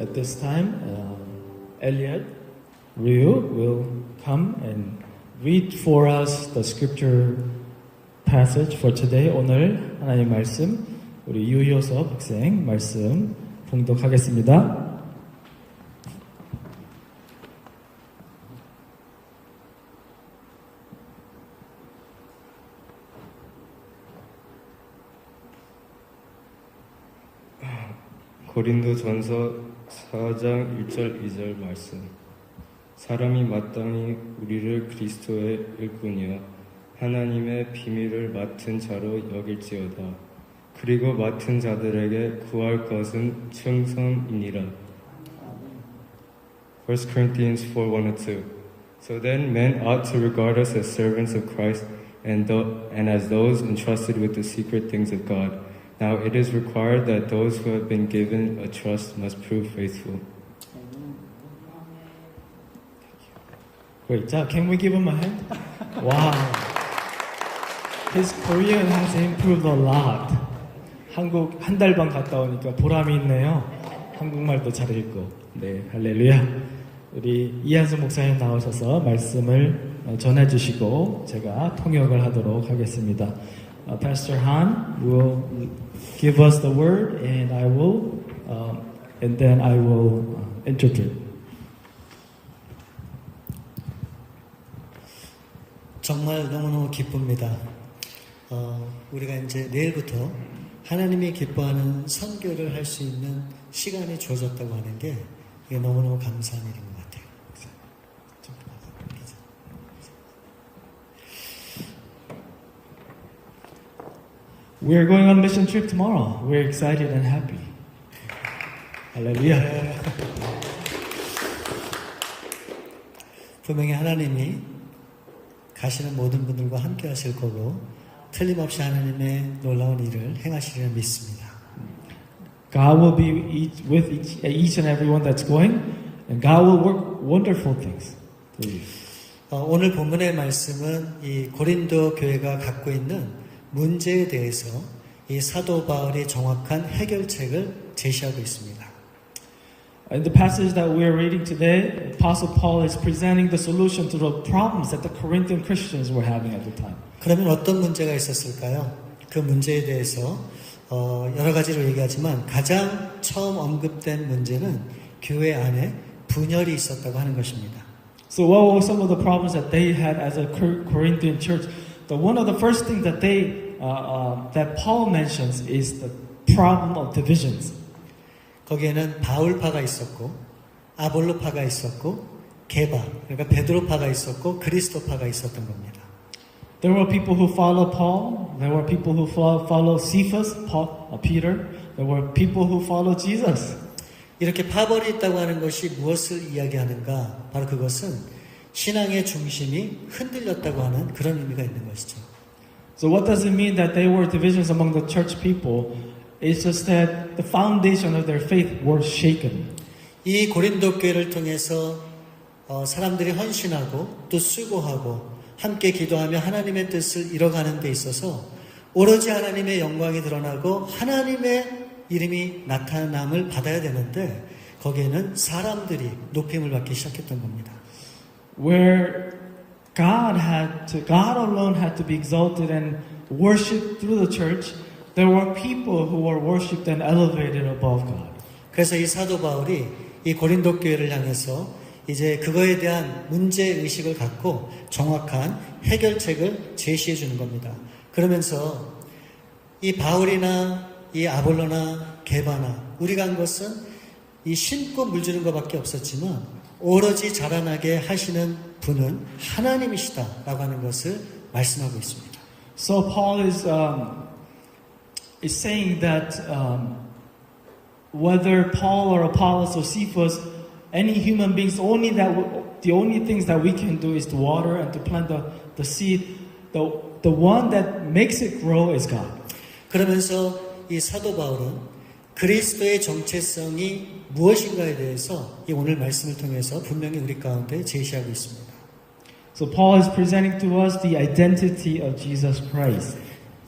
at this time, uh, Elliot Ryu will come and read for us the scripture passage for today. 오늘 하나님 말씀 우리 유효섭 학생 말씀 봉독하겠습니다. 고린도 전서 4장 1절 2절 말씀 사람이 마땅히 우리를 그리스도의 일꾼이여 하나님의 비밀을 맡은 자로 여길지어다 그리고 맡은 자들에게 구할 것은 충성이니라 1 Corinthians 4 1 and 2 So then men ought to regard us as servants of Christ and, and as those entrusted with the secret things of God Now it is required that those who have been given a trust must prove faithful. Great job. Can we give him a hand? Wow. His Korean has improved a lot. 한국 한 달 반 갔다 오니까 보람이 있네요. 한국말도 잘 읽고. 네, 할렐루야. 우리 이한수 목사님 나오셔서 말씀을 어, 전해주시고 제가 통역을 하도록 하겠습니다. Uh, Pastor Han will give us the word, and I will, um, and then I will uh, interpret. 정말 너무너무 기쁩니다. 어, 우리가 이제 내일부터 하나님이 기뻐하는 선교를 할 수 있는 시간이 주어졌다고 하는 게 너무너무 감사한 같 아요. We're going on mission trip tomorrow. We're excited and happy. Hallelujah. 분명히 하나님이 가시는 모든 분들과 함께 하실 거고 틀림없이 하나님의 놀라운 일을 행하시리라 믿습니다. God will be each, with each, each and everyone that's going, and God will work wonderful things. 어, 오늘 본문의 말씀은 이 고린도 교회가 갖고 있는 문제에 대해서 이 사도 바울이 정확한 해결책을 제시하고 있습니다. In the passage that we're reading today, Apostle Paul is presenting the solution to the problems that the Corinthian Christians were having at the time. 그러면 어떤 문제가 있었을까요? 그 문제에 대해서 어, 여러 가지로 얘기하지만 가장 처음 언급된 문제는 교회 안에 분열이 있었다고 하는 것입니다. So, what were some of the problems that they had as a Cor- Corinthian church? The one of the first things that they uh, uh, that Paul mentions is the problem of divisions. 거기에는 바울파가 있었고 아볼로파가 있었고 게바 그러니까 베드로파가 있었고 그리스도파가 있었던 겁니다. There were people who followed Paul. There were people who fo- followed Cephas, Paul, uh, Peter. There were people who followed Jesus. 이렇게 파벌이 있다고 하는 것이 무엇을 이야기하는가? 바로 그것은 신앙의 중심이 흔들렸다고 하는 그런 의미가 있는 것이죠. So, what does it mean that they were divisions among the church people? It's just that the foundation of their faith was shaken. 이 고린도 교회를 통해서 어, 사람들이 헌신하고 또 수고하고 함께 기도하며 하나님의 뜻을 이뤄가는 데 있어서 오로지 하나님의 영광이 드러나고 하나님의 이름이 나타남을 받아야 되는데 거기에는 사람들이 높임을 받기 시작했던 겁니다. Where God had to, God alone had to be exalted and worshipped through the church, there were people who were worshipped and elevated above God. 그래서 이 사도 바울이 이 고린도 교회를 향해서 이제 그거에 대한 문제 의식을 갖고 정확한 해결책을 제시해 주는 겁니다. 그러면서 이 바울이나 이 아볼로나 게바나 우리가 한 것은 이 심고 물주는 것밖에 없었지만 오로지 자라나게 하시는 분은 하나님이시다라고 하는 것을 말씀하고 있습니다. So Paul is um, is saying that um, whether Paul or Apollos or Cephas, any human beings, only that w- the only things that we can do is to water and to plant the, the seed. The the one that makes it grow is God. 그러면서 이 사도 바울은 그리스도의 정체성이 무엇인가에 대해서 이 오늘 말씀을 통해서 분명히 우리 가운데 제시하고 있습니다. So Paul is presenting to us the identity of Jesus Christ.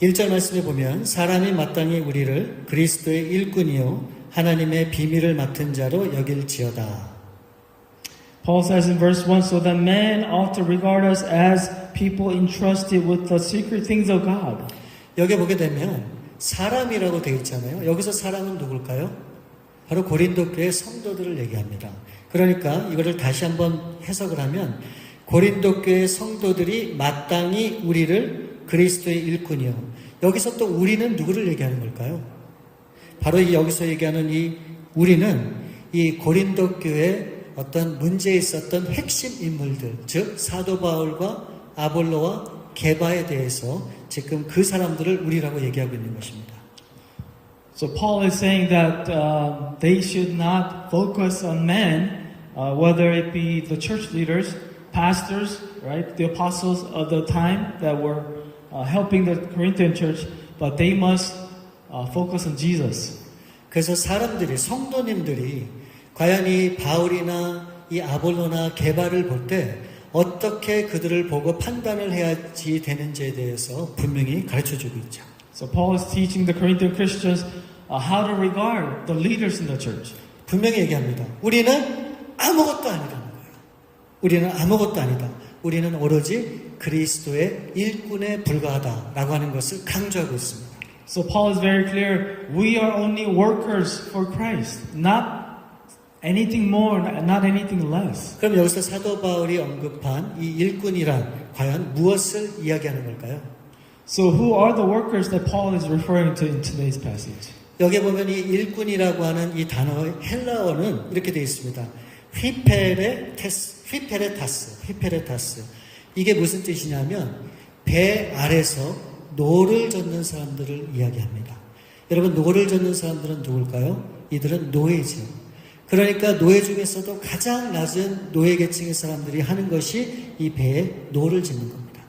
1절 말씀에 보면 사람이 마땅히 우리를 그리스도의 일꾼이요 하나님의 비밀을 맡은 자로 여길지어다. Paul says in verse 1 So that men ought to regard us as people entrusted with the secret things of God. 여기 보게 되면 사람이라고 되어 있잖아요. 여기서 사람은 누굴까요? 바로 고린도 교회 성도들을 얘기합니다. 그러니까 이거를 다시 한번 해석을 하면 고린도 교회 성도들이 마땅히 우리를 그리스도의 일꾼이요. 여기서 또 우리는 누구를 얘기하는 걸까요? 바로 이 여기서 얘기하는 이 우리는 이 고린도 교회 어떤 문제에 있었던 핵심 인물들, 즉 사도 바울과 아볼로와 게바에 대해서 지금 그 사람들을 우리라고 얘기하고 있는 것입니다. So Paul is saying that uh, they should not focus on men, uh, whether it be the church leaders, pastors, right, the apostles of the time that were uh, helping the Corinthian church, but they must uh, focus on Jesus. 그래서 사람들이 성도님들이 과연 이 바울이나 이 아볼로나 게바를 볼때 어떻게 그들을 보고 판단을 해야지 되는지에 대해서 분명히 가르쳐 주고 있죠. So Paul is teaching the Corinthian Christians uh, how to regard the leaders in the church. 분명히 얘기합니다. 우리는 아무것도 아니라는 거예요. 우리는 아무것도 아니다. 우리는 오로지 그리스도의 일꾼에 불과하다라고 하는 것을 강조하고 있습니다. So Paul is very clear. We are only workers for Christ, not anything more, not anything less. 그럼 여기서 사도 바울이 언급한 이 일꾼이란 과연 무엇을 이야기하는 걸까요? So who are the workers that Paul is referring to in today's passage? 여기 보면 이 일꾼이라고 하는 이 단어의 헬라어는 이렇게 되어 있습니다. 휘페레테스, 휘페레타스, 휘페레타스. 이게 무슨 뜻이냐면 배 아래서 노를 젓는 사람들을 이야기합니다. 여러분 노를 젓는 사람들은 누굴까요? 이들은 노예죠. 그러니까 노예 중에서도 가장 낮은 노예 계층의 사람들이 하는 것이 이 배에 노를 짓는 겁니다.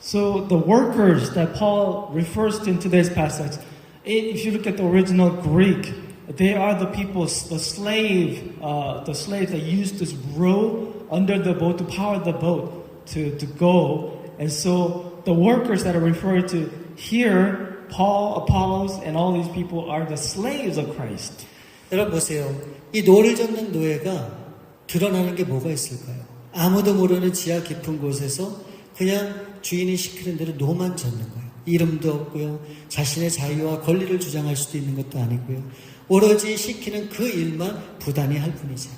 So the workers that Paul refers to in today's passage, if you look at the original Greek, they are the people, the slave, uh, the slaves that used to row under the boat to power the boat to, to go. And so the workers that are referred to here, Paul, Apollos, and all these people are the slaves of Christ. 여러분 보세요. 이 노를 젓는 노예가 드러나는 게 뭐가 있을까요? 아무도 모르는 지하 깊은 곳에서 그냥 주인이 시키는 대로 노만 젓는 거예요. 이름도 없고요. 자신의 자유와 권리를 주장할 수도 있는 것도 아니고요. 오로지 시키는 그 일만 부단히 할 뿐이죠.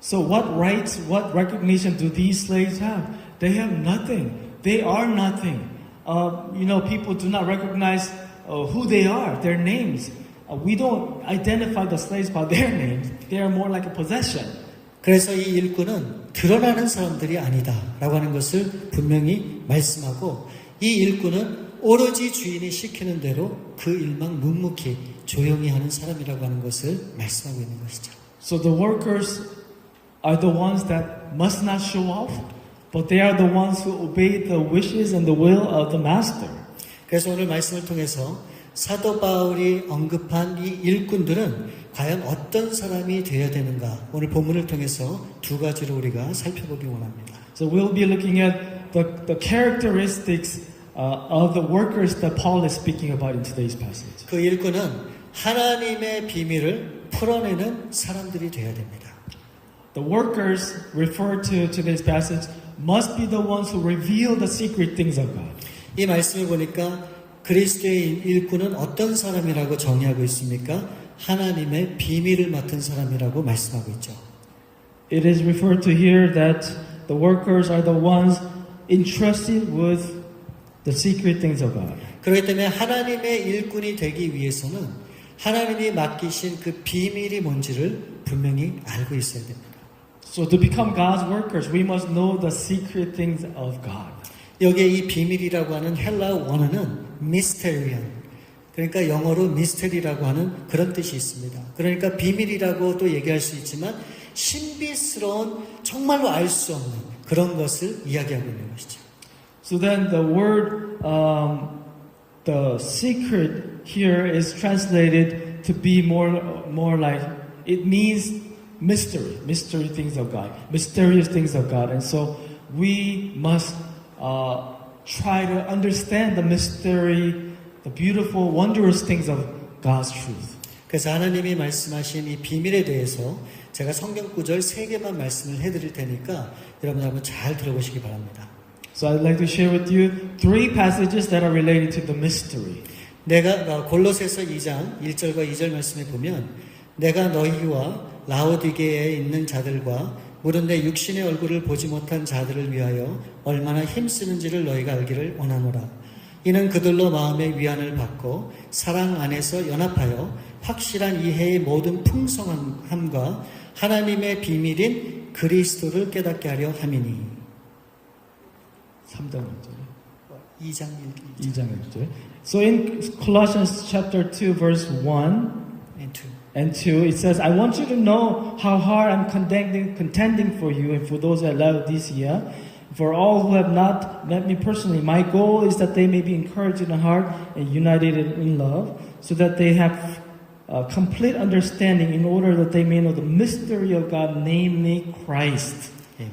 So what rights, what recognition do these slaves have? They have nothing. They are nothing. Uh, you know, people do not recognize uh, who they are, their names. Uh, we don't identify the slaves by their names. They are more like a possession. 그래서 이 일꾼은 드러나는 사람들이 아니다라고 하는 것을 분명히 말씀하고 이 일꾼은 오로지 주인이 시키는 대로 그 일만 묵묵히 조용히 하는 사람이라고 하는 것을 말씀하고 있는 것이죠. So the workers are the ones that must not show off, but they are the ones who obey the wishes and the will of the master. 그래서 오늘 말씀을 통해서 사도 바울이 언급한 이 일꾼들은 과연 어떤 사람이 되어야 되는가 오늘 본문을 통해서 두 가지로 우리가 살펴보기 원합니다. So we'll be looking at the, the characteristics uh, of the workers that Paul is speaking about in today's passage. 그 일꾼은 하나님의 비밀을 풀어내는 사람들이 되어야 됩니다. The workers referred to today's passage must be the ones who reveal the secret things of God. 이 말씀을 보니까 그리스도의 일꾼은 어떤 사람이라고 정의하고 있습니까? 하나님의 비밀을 맡은 사람이라고 말씀하고 있죠. It is referred to here that the workers are the ones entrusted with the secret things of God. 그렇기 때문에 하나님의 일꾼이 되기 위해서는 하나님이 맡기신 그 비밀이 뭔지를 분명히 알고 있어야 됩니다. So to become God's workers, we must know the secret things of God. 여기에 이 비밀이라고 하는 헬라 원어는 미스테리언. 그러니까 영어로 미스테리라고 하는 그런 뜻이 있습니다. 그러니까 비밀이라고 또 얘기할 수 있지만 신비스러운 정말로 알 수 없는 그런 것을 이야기하고 있는 것이죠. So then the word, um, the secret here is translated to be more, more like, it means mystery, mystery things of God, mysterious things of God. And so we must uh, try to understand the mystery, the beautiful, wondrous things of God's truth. 그래서 하나님이 말씀하신 이 비밀에 대해서 제가 성경 구절 세 개만 말씀을 해드릴 테니까 여러분 한번 잘 들어보시기 바랍니다. So I'd like to share with you three passages that are related to the mystery. 내가 어, 골로새서 2장 1절과 2절 말씀에 보면 내가 너희와 라오디게에 있는 자들과 내 육신의 얼굴을 보지 못한 자들을 위하여 얼마나 힘쓰는지를 너희가 알기를 원하노라. 이는 그들로 마음의 위안을 받고 사랑 안에서 연합하여 확실한 이해의 모든 풍성함과 하나님의 비밀인 그리스도를 깨닫게 하려 함이니. 3장 1절. 2장 1절 2장 1절. So in Colossians chapter 2 verse 1 and 2. and 2 it says I want you to know how hard I'm contending contending for you and for those at Laodicea for all who have not met me personally my goal is that they may be encouraged in heart and united in love so that they have uh, complete understanding in order that they may know the mystery of God namely Christ 예.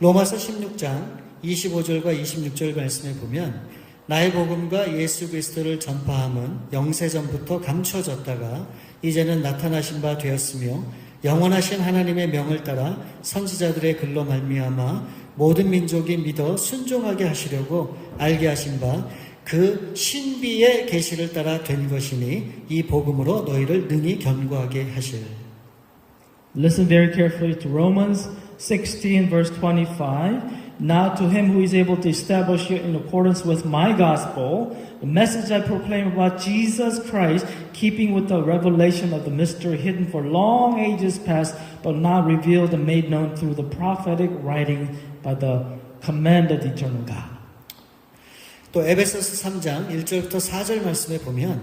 로마서 16장 25절과 26절 말씀에 보면 나의 복음과 예수 그리스도를 전파함은 영세전부터 감춰졌다가 이제는 나타나신 바 되었으며 영원하신 하나님의 명을 따라 선지자들의 글로 말미암아 모든 민족이 믿어 순종하게 하시려고 알게 하신 바 그 신비의 계시를 따라 된 것이니 이 복음으로 너희를 능히 견고하게 하실 Listen very carefully to Romans 16, verse 25. Now to him who is able to establish you in accordance with my gospel, the message I proclaim about Jesus Christ, keeping with the revelation of the mystery hidden for long ages past, but now revealed and made known through the prophetic writing by the command of the eternal God. 또 에베소서 3장 1절부터 4절 말씀에 보면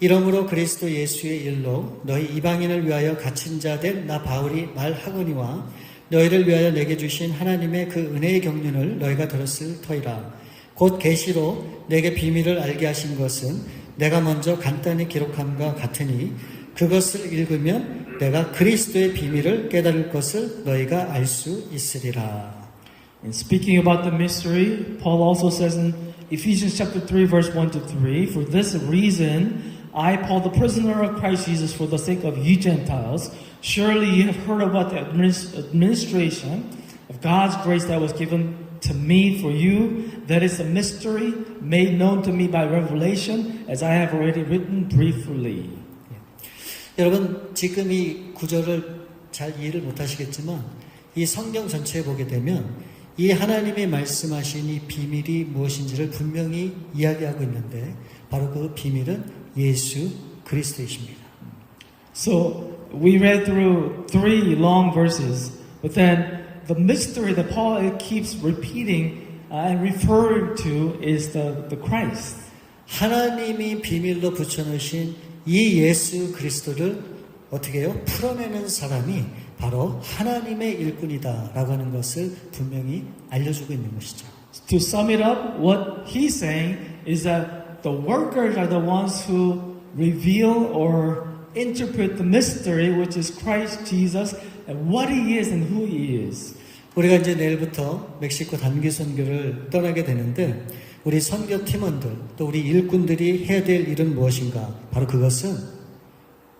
이러므로 그리스도 예수의 일로 너희 이방인을 위하여 갇힌 자 된 나 바울이 말하거니와 너희를 위하여 내게 주신 하나님의 그 은혜의 경륜을 너희가 들었을 터이라 곧 계시로 내게 비밀을 알게 하신 것은 내가 먼저 간단히 기록함과 같으니 그것을 읽으면 내가 그리스도의 비밀을 깨달을 것을 너희가 알 수 있으리라. In speaking about the mystery, Paul also says in Ephesians chapter 3 verse 1 to 3, For this reason, I, Paul, the prisoner of Christ Jesus, for the sake of you Gentiles, surely you have heard about the administ- administration of God's grace that was given to me for you. That is a mystery made known to me by revelation, as I have already written briefly. 여러분 지금 이 구절을 잘 이해를 못 하시겠지만 이 성경 전체에 보게 되면 이 하나님의 말씀하신 이 비밀이 무엇인지를 분명히 이야기하고 있는데 바로 그 비밀은 예수 그리스도이십니다. So we read through three long verses, but then the mystery that Paul keeps repeating uh, and referring to is the, the Christ. 하나님이 비밀로 붙여놓으신 이 예수 그리스도를 어떻게 해요? 풀어내는 사람이 바로 하나님의 일꾼이다라고 하는 것을 분명히 알려주고 있는 것이죠. To sum it up, what he's saying is that the workers are the ones who reveal or interpret the mystery, which is Christ Jesus, and what he is and who he is. 우리가 이제 내일부터 멕시코 단기 선교를 떠나게 되는데 우리 선교 팀원들 또 우리 일꾼들이 해야 될 일은 무엇인가? 바로 그것은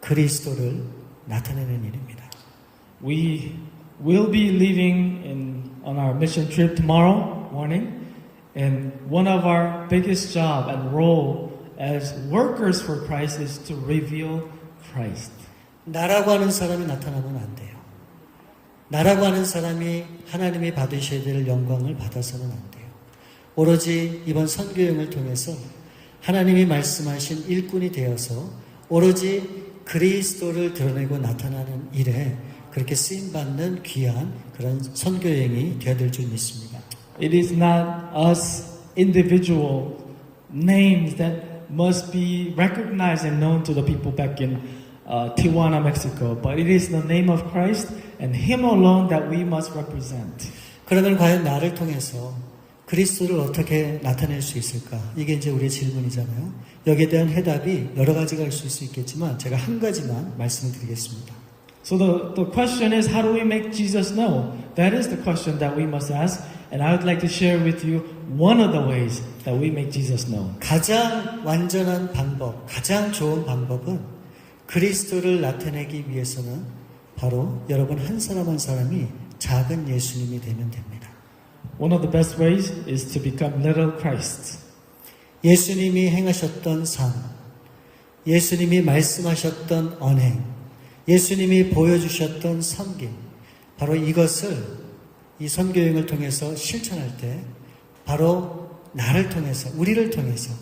그리스도를 나타내는 일입니다. We will be leaving in, on our mission trip tomorrow morning, and one of our biggest job and role as workers for Christ is to reveal Christ. 나라고 하는 사람이 나타나면 안 돼요. 나라고 하는 사람이 하나님이 받으셔야 될 영광을 받아서는 안 돼요. 오로지 이번 선교행을 통해서 하나님이 말씀하신 일꾼이 되어서 오로지 그리스도를 드러내고 나타나는 일에 그렇게 쓰임 받는 귀한 그런 선교행이 되어야 될 줄 믿습니다. It is not us individual names that must be recognized and known to the people back in uh, Tijuana, Mexico, but it is the name of Christ and Him alone that we must represent. 그러면 과연 나를 통해서 그리스도를 어떻게 나타낼 수 있을까? 이게 이제 우리의 질문이잖아요. 여기에 대한 해답이 여러 가지가 있을 수 있겠지만 제가 한 가지만 말씀을 드리겠습니다. So the, the question is, how do we make Jesus know? That is the question that we must ask, and I would like to share with you one of the ways that we make Jesus known. 가장 완전한 방법, 가장 좋은 방법은 그리스도를 나타내기 위해서는 바로 여러분 한 사람 한 사람이 작은 예수님이 되면 됩니다. One of the best ways is to become little Christ. 예수님이 행하셨던 삶, 예수님이 말씀하셨던 언행, 예수님이 보여주셨던 섬김, 바로 이것을 이 선교행을 통해서 실천할 때, 바로 나를 통해서, 우리를 통해서,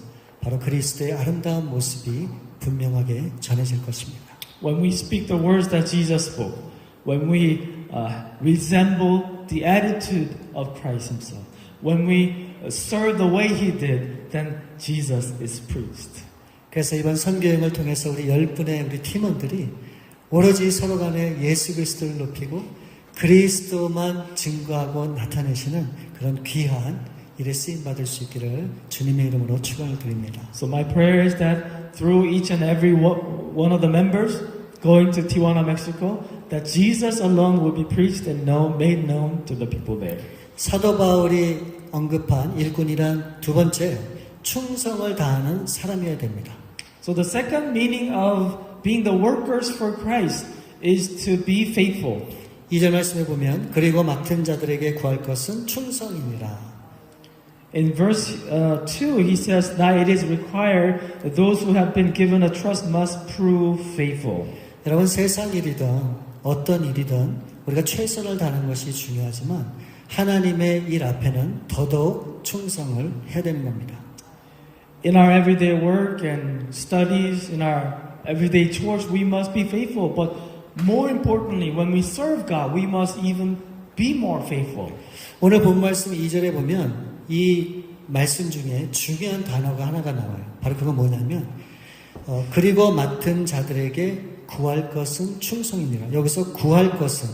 바로 그리스도의 아름다운 모습이 분명하게 전해질 것입니다. When we speak the words that Jesus spoke, when we uh, resemble the attitude of Christ Himself, when we uh, serve the way He did, then Jesus is preached. 그래서 이번 선교행을 통해서 우리 열 분의 우리 팀원들이 오로지 서로 간에 예수 그리스도를 높이고 그리스도만 증거하고 나타내시는 그런 귀한 일에 쓰임 받을 수 있기를 주님의 이름으로 축원을 드립니다. So my prayer is that through each and every one one of the members going to Tijuana, Mexico, that Jesus alone will be preached and known, made known to the people there. 사도 바울이 언급한 일꾼이란 두 번째 충성을 다하는 사람이어야 됩니다. So the second meaning of being the workers for Christ is to be faithful. 이절 말씀에 보면 그리고 맡은 자들에게 구할 것은 충성이니라. In verse uh, 2, he says, Now it is required that those who have been given a trust must prove faithful. 여러분 세상 일이든 어떤 일이든 우리가 최선을 다하는 것이 중요하지만 하나님의 일 앞에는 더더욱 충성을 해야 되는 겁니다. In our everyday work and studies, in our everyday chores, we must be faithful. But more importantly, when we serve God, we must even be more faithful. 오늘 본 말씀 2절에 보면 이 말씀 중에 중요한 단어가 하나가 나와요. 바로 그건 뭐냐면 어, 그리고 맡은 자들에게 구할 것은 충성입니다. 여기서 구할 것은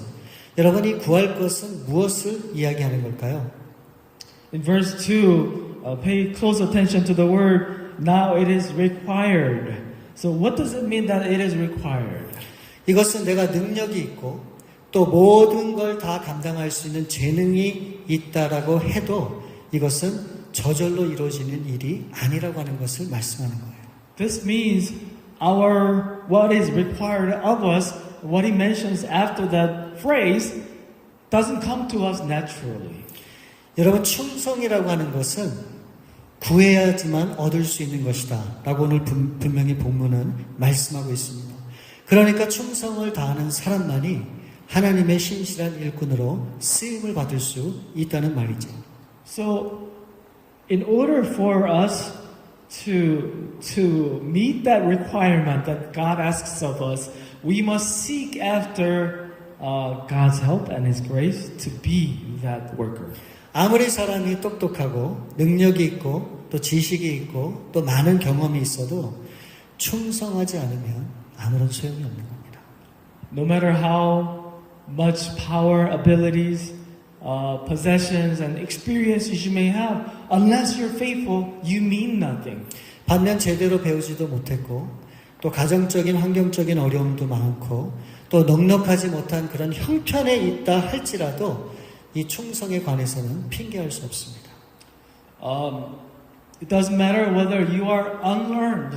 여러분 이 구할 것은 무엇을 이야기하는 걸까요? In verse 2, uh, pay close attention to the word, now it is required. So, what does it mean that it is required? 이것은 내가 능력이 있고 또 모든 걸 다 감당할 수 있는 재능이 있다라고 해도 이것은 저절로 이루어지는 일이 아니라고 하는 것을 말씀하는 거예요. This means our what is required of us, what he mentions after that phrase, doesn't come to us naturally. 여러분 충성이라고 하는 것은 구해야지만 얻을 수 있는 것이다 라고 오늘 분, 분명히 본문은 말씀하고 있습니다. 그러니까 충성을 다하는 사람만이 하나님의 신실한 일꾼으로 쓰임을 받을 수 있다는 말이죠. So, in order for us to, to meet that requirement that God asks of us, we must seek after uh, God's help and His grace to be that worker. 아무리 사람이 똑똑하고 능력이 있고 또 지식이 있고 또 많은 경험이 있어도 충성하지 않으면 아무런 소용이 없는 겁니다. No matter how much power, abilities, uh, possessions, and experiences you may have, unless you're faithful, you mean nothing. 반면 제대로 배우지도 못했고 또 가정적인 환경적인 어려움도 많고 또 넉넉하지 못한 그런 형편에 있다 할지라도 이 충성에 관해서는 핑계할 수 없습니다. Um, it doesn't matter whether you are unlearned,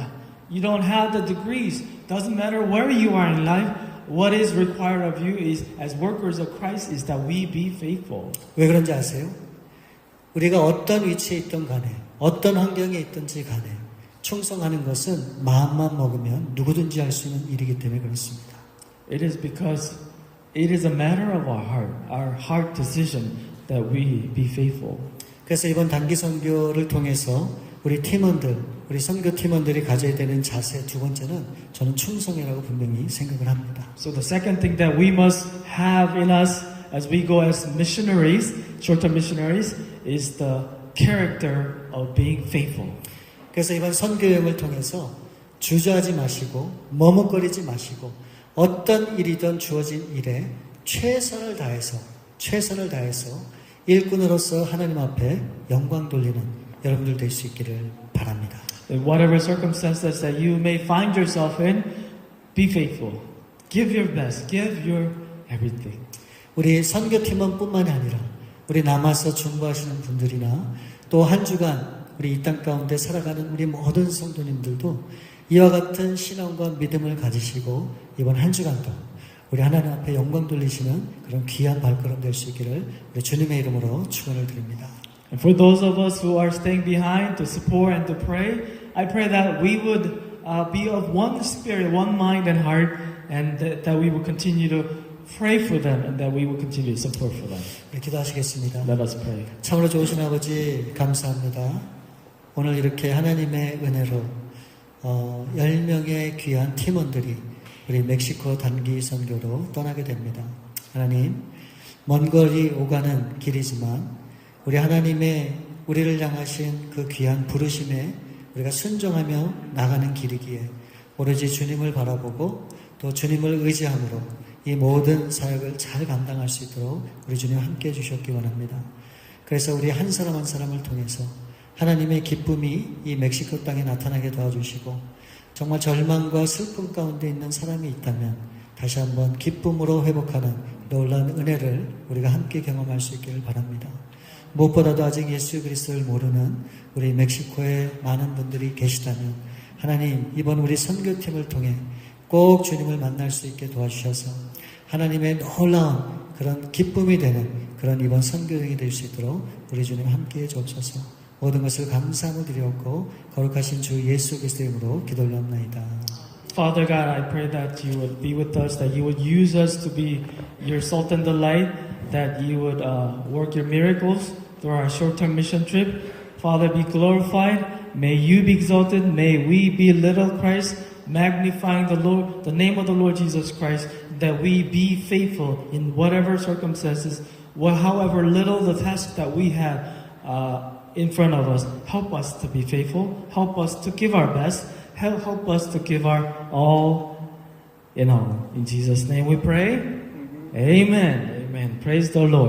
you don't have the degrees, doesn't matter where you are in life. What is required of you is, as workers of Christ, is that we be faithful. 왜 그런지 아세요? 우리가 어떤 위치에 있든 간에 어떤 환경에 있든지 간에 충성하는 것은 마음만 먹으면 누구든지 할 수 있는 일이기 때문에 그렇습니다. It is because it is a matter of our heart, our heart decision that we be faithful. 그래서 이번 단기 선교를 통해서 우리 팀원들, 우리 선교 팀원들이 가져야 되는 자세 두 번째는 저는 충성이라고 분명히 생각을 합니다. So the second thing that we must have in us as we go as missionaries, short-term missionaries, is the character of being faithful. 그래서 이번 선교여행을 통해서 주저하지 마시고 머뭇거리지 마시고 어떤 일이든 주어진 일에 최선을 다해서 최선을 다해서 일꾼으로서 하나님 앞에 영광 돌리는 여러분들 될 수 있기를 바랍니다. Whatever circumstances that you may find yourself in, be faithful. Give your best. Give your everything. 우리 선교팀원뿐만이 아니라 우리 남아서 중보하시는 분들이나 또 한 주간 우리 이 땅 가운데 살아가는 우리 모든 성도님들도 이와 같은 신앙과 믿음을 가지시고 이번 한 주간도 우리 하나님 앞에 영광 돌리시는 그런 귀한 발걸음 될 수 있기를 우리 주님의 이름으로 축원을 드립니다. And for those of us who are staying behind to support and to pray, I pray that we would uh, be of one spirit, one mind and heart, and that, that we will continue to pray for them and that we will continue to support for them. 기도하시겠습니다. Let us pray. 참으로 좋으신 아버지 감사합니다. 오늘 이렇게 하나님의 은혜로 어, 10명의 귀한 팀원들이 우리 멕시코 단기 선교로 떠나게 됩니다. 하나님, 먼 거리 오가는 길이지만 우리 하나님의 우리를 향하신 그 귀한 부르심에 우리가 순종하며 나가는 길이기에 오로지 주님을 바라보고 또 주님을 의지함으로 이 모든 사역을 잘 감당할 수 있도록 우리 주님 함께 해주셨기 원합니다. 그래서 우리 한 사람 한 사람을 통해서 하나님의 기쁨이 이 멕시코 땅에 나타나게 도와주시고 정말 절망과 슬픔 가운데 있는 사람이 있다면 다시 한번 기쁨으로 회복하는 놀라운 은혜를 우리가 함께 경험할 수 있기를 바랍니다. 무엇보다도 아직 예수 그리스도를 모르는 우리 멕시코에 많은 분들이 계시다면 하나님 이번 우리 선교팀을 통해 꼭 주님을 만날 수 있게 도와주셔서 하나님의 놀라운 그런 기쁨이 되는 그런 이번 선교행이 될 수 있도록 우리 주님 함께해 주옵소서 모든 것을 감사함을 드리옵고 거룩하신 주 예수 그리스도의 이름으로 기도 올렸나이다. Father God, I pray that you would be with us, that you would use us to be your salt and the light, that you would uh, work your miracles through our short term mission trip. Father, be glorified. May you be exalted. May we be little Christ, magnifying the Lord, the name of the Lord Jesus Christ, that we be faithful in whatever circumstances, wha- however little the task that we have uh, in front of us. Help us to be faithful. Help us to give our best. Help, help us to give our all in all. In Jesus' name we pray. Amen. Amen. Praise the Lord.